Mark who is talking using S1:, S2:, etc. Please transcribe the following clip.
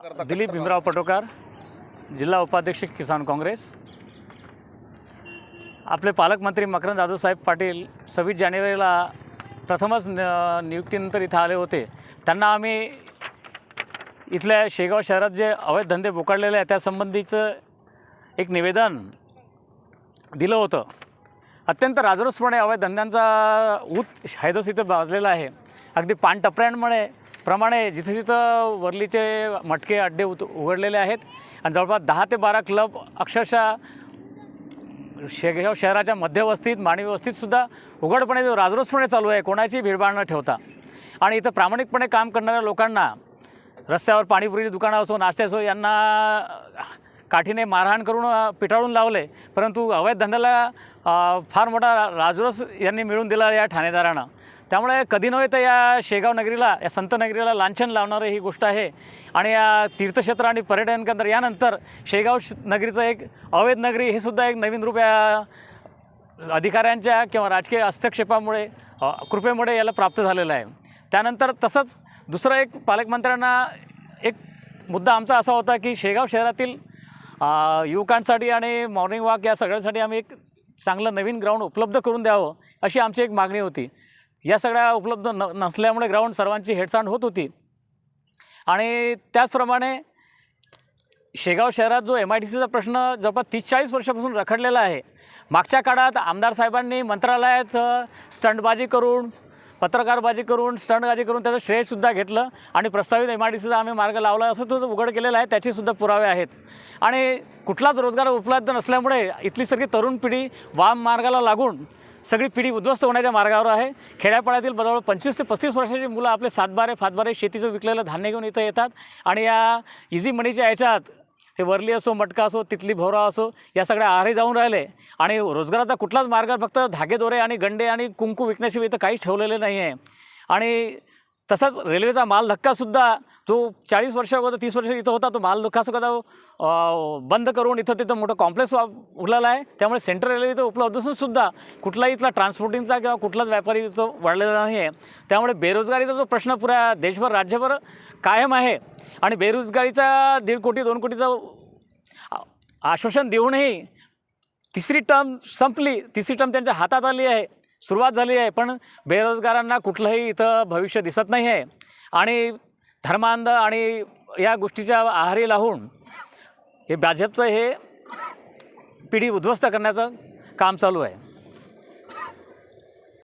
S1: दिलीप भीमराव पटोकार जिल्हा उपाध्यक्ष किसान काँग्रेस. आपले पालकमंत्री मकरंद जाधवसाहेब पाटील सव्वीस जानेवारीला प्रथमच न नियुक्तीनंतर इथं आले होते. त्यांना आम्ही इथल्या शेगाव शहरात जे अवैध धंदे बोकाळलेले आहेत त्यासंबंधीचं एक निवेदन दिलं होतं. अत्यंत राजरोसपणे अवैध धंद्यांचा ऊत हैदोस इथं भाजलेला आहे. अगदी पानटपऱ्यांमुळे प्रमाणे जिथे जिथं वरलीचे मटके अड्डे उत उघडलेले आहेत आणि जवळपास दहा ते बारा क्लब अक्षरशः शेगाव शहराच्या मध्यवस्तीत मानवी वस्तीतसुद्धा उघडपणे राजरोसपणे चालू आहे. कोणाची भीडभाड न ठेवता. आणि इथं प्रामाणिकपणे काम करणाऱ्या लोकांना रस्त्यावर पाणीपुरीची दुकानं असो नाश्ते असो यांना काठीने मारहाण करून पिटाळून लावले. परंतु अवैध धंद्याला फार मोठा राजरोस यांनी मिळून दिला या ठाणेदारानं. त्यामुळे कधी नव्हे तर या शेगाव नगरीला या संत नगरीला लांछन लावणारी ही गोष्ट आहे. आणि या तीर्थक्षेत्र आणि पर्यटन केंद्र यानंतर शेगाव श- नगरीचं एक अवैध नगरी हे सुद्धा एक नवीन रूप या अधिकाऱ्यांच्या किंवा राजकीय हस्तक्षेपामुळे कृपेमुळे याला प्राप्त झालेलं आहे. त्यानंतर तसंच दुसरं एक पालकमंत्र्यांना एक मुद्दा आमचा असा होता की शेगाव शहरातील युवकांसाठी आणि मॉर्निंग वॉक या सगळ्यांसाठी आम्ही एक चांगलं नवीन ग्राउंड उपलब्ध करून द्यावं अशी आमची एक मागणी होती. या सगळ्या उपलब्ध न नसल्यामुळे ग्राउंड सर्वांची हेडसांड होत होती. आणि त्याचप्रमाणे शेगाव शहरात जो एम आय डी सीचा प्रश्न जवळपास तीस चाळीस वर्षापासून रखडलेला आहे मागच्या काळात आमदार साहेबांनी मंत्रालयात स्टंटबाजी करून पत्रकारबाजी करून स्टंटबाजी करून त्याचं श्रेयसुद्धा घेतलं आणि प्रस्तावित एम आय डी सीचा आम्ही मार्ग लावला असं तो उघड केलेला आहे त्याचेसुद्धा पुरावे आहेत. आणि कुठलाच रोजगार उपलब्ध नसल्यामुळे इथली सगळी तरुण पिढी वाम मार्गाला लागून सगळी पिढी उद्ध्वस्त होण्याच्या मार्गावर आहे. खेड्यापाड्यातील जवळ पंचवीस ते पस्तीस वर्षाची मुलं आपले सातबारे फातबारे शेतीचं विकलेलं धान्य घेऊन इथं येतात. आणि या इझी मनीच्या याच्यात ते वरली असो मटका असो तिथली भोवरा असो या सगळ्या आहारी जाऊन राहिले. आणि रोजगाराचा कुठलाच मार्ग फक्त धागेदोरे आणि गंडे आणि कुंकू विकण्याशिवाय इथं काहीच ठेवलेलं नाही आहे आणि तसंच रेल्वेचा माल धक्कासुद्धा जो चाळीस वर्ष अगोदर तीस वर्ष इथं होता तो माल धक्कासुद्धा अं, बंद करून इथं तिथं मोठं कॉम्प्लेक्स उघडलेला आहे. त्यामुळे सेंट्रल रेल्वे इथं उपलब्ध असून सुद्धा कुठलाही इथला ट्रान्सपोर्टिंगचा किंवा कुठलाच व्यापारी इथं वाढलेला नाही आहे त्यामुळे बेरोजगारीचा जो प्रश्न पुऱ्या देशभर राज्यभर कायम आहे आणि बेरोजगारीचा दीड कोटी दोन कोटीचा आश्वासन देऊनही तिसरी टर्म संपली तिसरी टर्म त्यांच्या हातात आली आहे. सुरुवात झाली आहे पण बेरोजगारांना कुठलंही इथं भविष्य दिसत नाही आहे आणि धर्मांध आणि या गोष्टीच्या आहारी लावून हे भाजपचं हे पिढी उद्ध्वस्त करण्याचं काम चालू आहे.